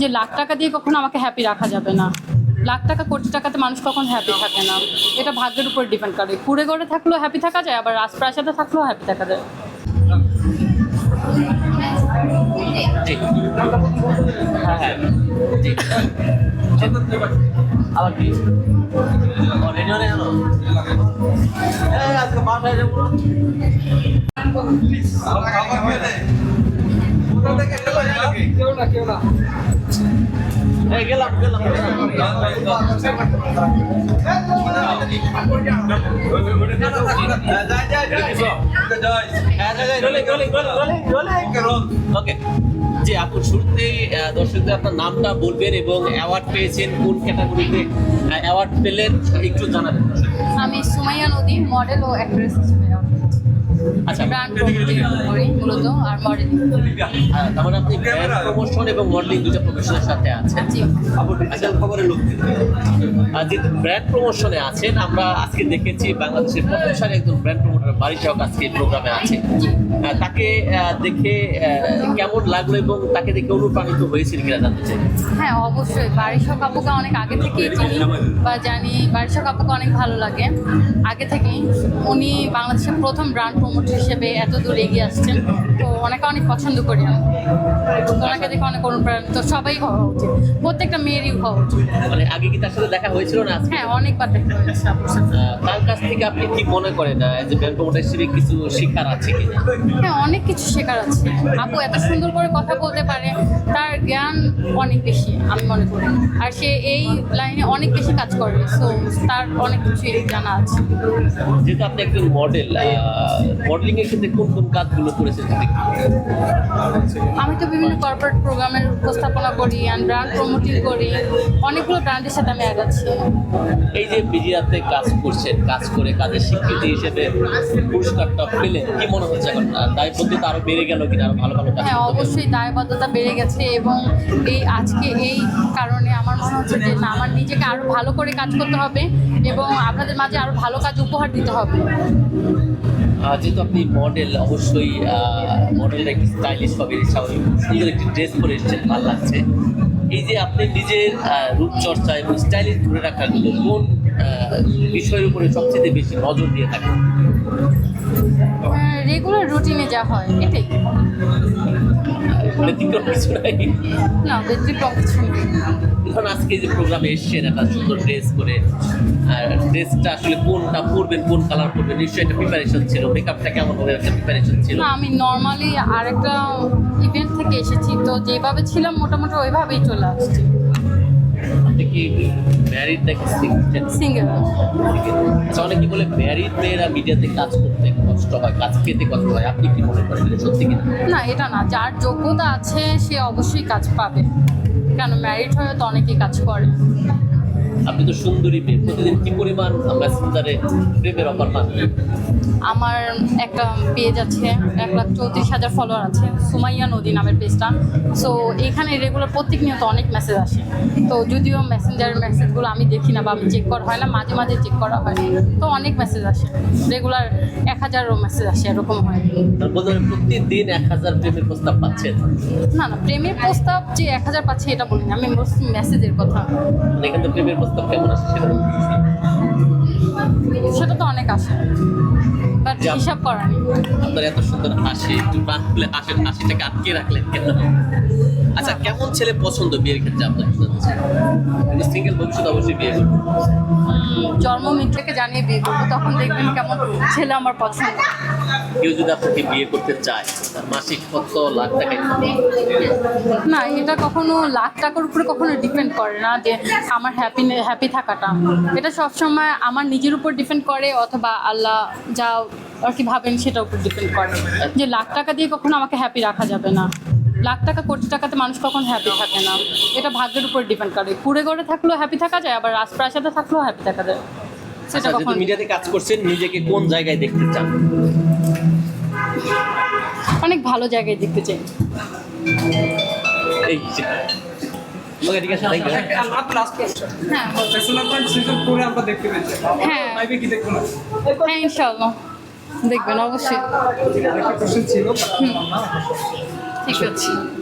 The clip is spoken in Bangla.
যে লাখ টাকা দিয়ে কখনো আমাকে হ্যাপি রাখা যাবে না। লাখ টাকা কোটি টাকাতে মানুষ কখন হ্যাপি থাকে না। এটা ভাগ্যের উপর ডিপেন্ড করে। কুড়ে গড়ে থাকলেও হ্যাপি থাকা যায় আবার রাজপ্রাসাদে থাকলেও হ্যাপি থাকা যায়। হ্যাঁ হ্যাঁ। জি। আবার কি? রেডিও নেই জানো আজকে বাসায় যাব। না। গেলাম ওকে আহ, দর্শকদের আপনার নামটা বলবেন এবং অ্যাওয়ার্ড পেয়েছেন কোন ক্যাটাগরিতে অ্যাওয়ার্ড পেলেন একটু জানাবেন। আমি সুমাইয়া নদী মডেল ও অ্যাক্ট্রেস হিসেবে আচ্ছা ব্র্যান্ড করি মূলত আর মডেলিং। আহ, তার মানে আপনি ব্র্যান্ড প্রমোশন এবং মডেলিং দুটো প্রফেশনের সাথে আছেন। আচ্ছা খবরের লোক আর ব্র্যান্ড প্রমোশনে আছেন আমরা আজকে দেখেছি বাংলাদেশের প্রথম সারি একজন ব্র্যান্ড প্রমোটার বাড়ি আজকে প্রোগ্রামে আছে। তাকে আহ, দেখে আহ, কেমন লাগল এবং তাকে দেখে অনুপ্রাণিত হয়েছিল কিনা জানতে চাই। হ্যাঁ অবশ্যই। বারিশা কাপুকে অনেক আগে থেকেই চিনি বা জানি বারিশা কাপুকে অনেক ভালো লাগে। আগে থেকেই উনি বাংলাদেশের প্রথম ব্র্যান্ড প্রমোটার হিসেবে এত দূর এগিয়ে আসছেন। তো ওনাকে অনেক পছন্দ করি আমি। ওনাকে দেখে অনেক অনুপ্রাণিত। সবাই হওয়া উচিত। প্রত্যেকটা মেয়েরই হওয়া উচিত। মানে আগে কি তার সাথে দেখা হয়েছিল না হ্যাঁ অনেকবার দেখতে হয়েছে তার কাছ থেকে আপনি কি মনে করেন যে ব্র্যান্ড প্রমোটার হিসেবে কিছু শিক্ষার আছে কিনা? হ্যাঁ অনেক কিছু শেখার আছে। আপু এত সুন্দর করে কথা বলতে পারে তার জ্ঞান অনেক বেশি আমি মনে করি। আর সে এই লাইনে অনেক বেশি কাজ করে সো তার অনেক কিছুই জানা আছে। যেহেতু আপনি একজন মডেল মডেলিং এর ক্ষেত্রে কোন কোন কাজগুলো করেছেন আমি তো বিভিন্ন কর্পোরেট প্রোগ্রামের উপস্থাপনা করি অ্যান্ড ব্র্যান্ড প্রমোটিং করি। অনেকগুলো ব্র্যান্ডের সাথে আমি আগাচ্ছি। এই যে মিডিয়াতে কাজ করছেন কাজ করে কাজের স্বীকৃতি হিসেবে পুরস্কারটা পেলেন কি মনে হচ্ছে এখন? দায়বদ্ধতা আরও বেড়ে গেল কিনা? আরও ভালো ভালো কাজ হ্যাঁ অবশ্যই দায়বদ্ধতা বেড়ে গেছে এবং এই আজকে এই কারণে আমার মনে হচ্ছে যে না আমার নিজেকে আরও ভালো করে কাজ করতে হবে এবং আপনাদের মাঝে আরও ভালো কাজ উপহার দিতে হবে। যেহেতু আপনি মডেল অবশ্যই মডেলটা একটু স্টাইলিশ হবে, স্বাভাবিক। সুন্দর একটি ড্রেস পরে এসেছেন, ভালো লাগছে। এই যে আপনি নিজের রূপচর্চা এবং স্টাইলিশ ধরে রাখার জন্য কোন বিষয়ের উপরে সবচেয়ে বেশি নজর দিয়ে থাকেন? রেগুলার রুটিনে যা হয় এটাই। ব্যতিক্রম কিছু নাই না। ব্যতিক্রম কিছু নেই। এখন আজকে যে প্রোগ্রামে এসেছেন একটা সুন্দর ড্রেস করে আর ড্রেসটা আসলে কোনটা পরবেন কোন কালার পরবেন নিশ্চয়ই একটা প্রিপারেশন ছিল। মেকআপটা কেমন হবে একটা প্রিপারেশন ছিল? না আমি নর্মালি আরেকটা ইভেন্ট থেকে এসেছি তো যেভাবে ছিলাম মোটামুটি ওইভাবেই চলে আসছি। আপনি কি ম্যারিড নাকি সিঙ্গেল আচ্ছা অনেকে বলে ম্যারিড মেয়েরা মিডিয়াতে কাজ করতে কষ্ট হয় কাজ পেতে কষ্ট হয়। আপনি কি মনে করেন এটা সত্যি কিনা? না এটা না। যার যোগ্যতা আছে সে অবশ্যই কাজ পাবে। কেন ম্যারিড হয়ে তো অনেকেই কাজ করে। আপনি তো সুন্দরী মেয়ে প্রতিদিন কি পরিমাণ মেসেঞ্জারে প্রেমের অফার পান? আমার একটা পেজ আছে এক লাখ চৌত্রিশ হাজার ফলোয়ার আছে সুমাইয়া নদী নামের পেজটা সো এখানে রেগুলার প্রত্যেক নিয়ত অনেক মেসেজ আসে। তো যদিও মেসেঞ্জারের মেসেজগুলো আমি দেখি না বা আমি চেক করা হয় না মাঝে মাঝে চেক করা হয়। তো অনেক মেসেজ আসে। রেগুলার এক হাজারও মেসেজ আসে এরকম হয়। প্রতিদিন এক হাজার প্রেমের প্রস্তাব পাচ্ছেন। না না প্রেমের প্রস্তাব যে এক হাজার পাচ্ছে এটা বলি না আমি মেসেজের কথা। মানে এখান প্রেমের প্রস্তাব কেমন আছে সেটা সেটা তো অনেক আছে বাট হিসাব করা নেই আপনার এত সুন্দর হাসি একটু খুলে হাসেন হাসিটাকে আটকে রাখলেন কেন? আচ্ছা কেমন ছেলে পছন্দ বিয়ের ক্ষেত্রে আপনার? সিঙ্গেল ভবিষ্যৎ অবশ্যই বিয়ে করবেন উম, জন্ম মিত্রকে জানিয়ে বিয়ে করব তখন দেখবেন কেমন ছেলে আমার পছন্দ। কেউ যদি আপনাকে বিয়ে করতে চায় তার মাসিক কত লাখ টাকা না এটা কখনো লাখ টাকার উপরে কখনো ডিপেন্ড করে না যে আমার হ্যাপি হ্যাপি থাকাটা। এটা সবসময় আমার নিজের উপর ডিপেন্ড করে অথবা আল্লাহ যা আর কি ভাবেন সেটার উপর ডিপেন্ড করে। যে লাখ টাকা দিয়ে কখনো আমাকে হ্যাপি রাখা যাবে না। লাখ টাকা কোটি টাকাতে মানুষ কখন হ্যাপি থাকে না? এটা ভাগ্যের উপর ডিপেন্ড করে। কুড়ে গড়ে থাকলেও হ্যাপি থাকা যায় আবার রাজপ্রাসাদে থাকলেও হ্যাপি থাকা যায়। সেটা আচ্ছা কখন? মিডিয়াতে কাজ করছেন নিজেকে কোন জায়গায় দেখতে চান? অনেক ভালো জায়গায় দেখতে চাই। এই যে। ওকে ঠিক আছে হ্যাঁ আমরা দেখতে হ্যাঁ। কি দেখব না? হ্যাঁ ইনশাল্লাহ দেখবেন অবশ্যই। ছিল but না ঠিক আছে